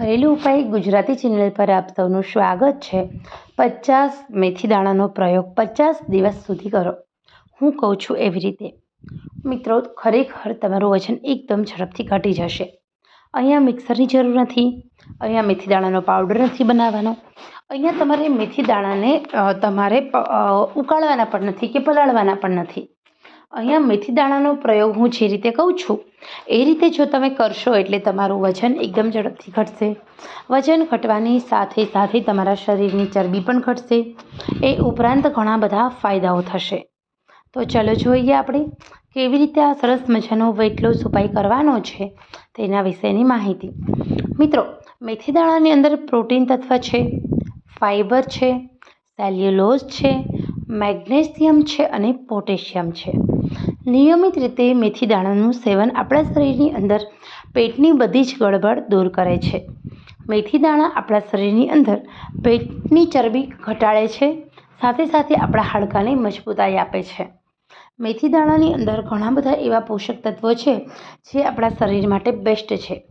ઘરેલું ઉપાય ગુજરાતી ચેનલ પર આપ સૌનું સ્વાગત છે. પચાસ મેથી દાણાનો પ્રયોગ પચાસ દિવસ સુધી કરો. હું કહું છું એવી રીતે. મિત્રો, ખરેખર તમારું વજન એકદમ ઝડપથી ઘટી જશે. અહીંયા મિક્સરની જરૂર નથી. અહીંયા મેથી દાણાનો પાવડર નથી બનાવવાનો. અહીંયા તમારે મેથી દાણાને તમારે ઉકાળવાના પણ નથી કે પલાળવાના પણ નથી. અહીંયા મેથી દાણાનો પ્રયોગ હું જે રીતે કહું છું, એ રીતે જો તમે કરશો એટલે તમારું વજન એકદમ ઝડપથી ઘટશે. વજન ઘટવાની સાથે સાથે તમારા શરીરની ચરબી પણ ઘટશે. એ ઉપરાંત ઘણા બધા ફાયદાઓ થશે. તો ચલો જોઈએ આપણે, કેવી રીતે આ સરસ મજાનો વેટ લોસ ઉપાય કરવાનો છે તેના વિશેની માહિતી. મિત્રો, મેથી દાણાની અંદર પ્રોટીન તત્વ છે ફાઇબર છે, સેલ્યુલોઝ છે, મેગ્નેશિયમ છે અને પોટેશિયમ છે. નિયમિત રીતે મેથી દાણાનું સેવન આપણા શરીરની અંદર પેટની બધી જ ગડબડ દૂર કરે છે. મેથી દાણા આપણા શરીરની અંદર પેટની ચરબી ઘટાડે છે, સાથે સાથે આપણા હાડકાને મજબૂતાઈ આપે છે. મેથી દાણાની અંદર ઘણા બધા એવા પોષક તત્વો છે જે આપણા શરીર માટે બેસ્ટ છે.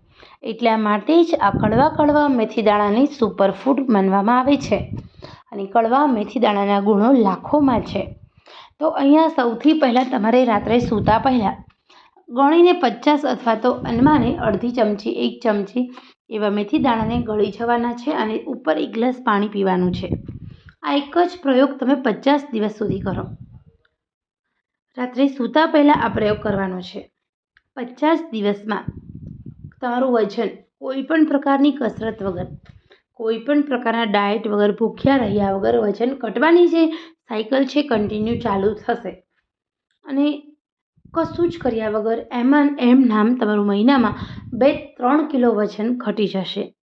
એટલા માટે જ આ કડવા કડવા મેથી દાણાને સુપરફૂડ માનવામાં આવે છે. અને કડવા મેથી દાણાના ગુણો લાખોમાં છે. તો અહીંયા સૌથી પહેલાં તમારે રાત્રે સૂતા પહેલાં ગણીને પચાસ અથવા તો અનમાને અડધી ચમચી, એક ચમચી એવા મેથી દાણાને ગળી જવાના છે અને ઉપર એક ગ્લાસ પાણી પીવાનું છે. આ એક જ પ્રયોગ તમે પચાસ દિવસ સુધી કરો. રાત્રે સૂતા પહેલાં આ પ્રયોગ કરવાનો છે. પચાસ દિવસમાં તમારું વજન કોઈ પણ પ્રકારની કસરત વગર, કોઈ પણ પ્રકારના ડાયટ વગર, ભૂખ્યા રહ્યા વગર વજન ઘટવાની જે સાયકલ છે કન્ટિન્યુ ચાલુ થશે. અને કશું જ કર્યા વગર એમાં એમ નામ તમારું મહિનામાં બે ત્રણ કિલો વજન ઘટી જશે.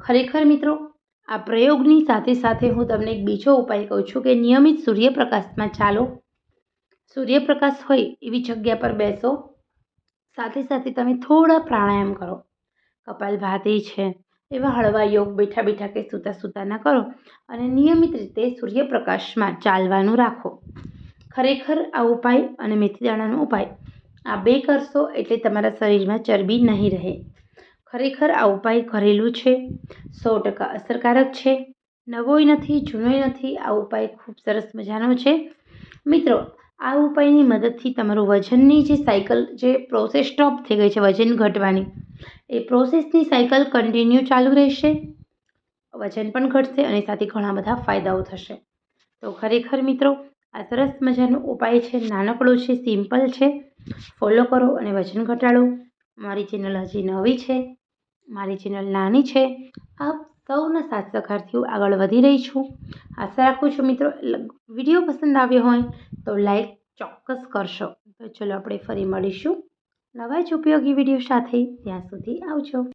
ખરેખર મિત્રો, આ પ્રયોગની સાથે સાથે હું તમને એક બીજો ઉપાય કહું છું કે નિયમિત સૂર્યપ્રકાશમાં ચાલો. સૂર્યપ્રકાશ હોય એવી જગ્યા પર બેસો. સાથે સાથે તમે થોડા પ્રાણાયામ કરો. કપાલભાતી છે એવા હળવા યોગ બેઠા બેઠા કે સૂતા સૂતા ના કરો અને નિયમિત રીતે સૂર્યપ્રકાશમાં ચાલવાનું રાખો. ખરેખર આ ઉપાય અને મેથી દાણાનો ઉપાય. આ બે કરશો એટલે તમારા શરીરમાં ચરબી નહીં રહે. ખરેખર આ ઉપાય ઘરેલું છે, સો ટકા અસરકારક છે. નવોય નથી, જૂનોય નથી, આ ઉપાય ખૂબ સરસ મજાનો છે. મિત્રો, આ ઉપાયની મદદથી તમારું વજનની જે સાયકલ, જે પ્રોસેસ સ્ટોપ થઈ ગઈ છે, વજન ઘટવાની એ પ્રોસેસની સાયકલ કન્ટિન્યુ ચાલુ રહેશે, વજન પણ ઘટશે અને સાથે ઘણા બધા ફાયદાઓ થશે. તો ખરેખર મિત્રો, આ સરસ મજાનો ઉપાય છે, નાનકડો છે સિમ્પલ છે. ફોલો કરો અને વજન ઘટાડો. મારી ચેનલ હજી નવી છે, મારી ચેનલ નાની છે. આપ સૌના સાથ સહકારથી આગળ વધી રહી છું. આશા રાખું છું મિત્રો વીડિયો પસંદ આવ્યો હોય તો લાઈક ચોક્કસ કરશો. તો ચલો આપણે ફરી મળીશું. નવા જ ઉપયોગી વીડિયો સાથે ત્યાં સુધી આવજો.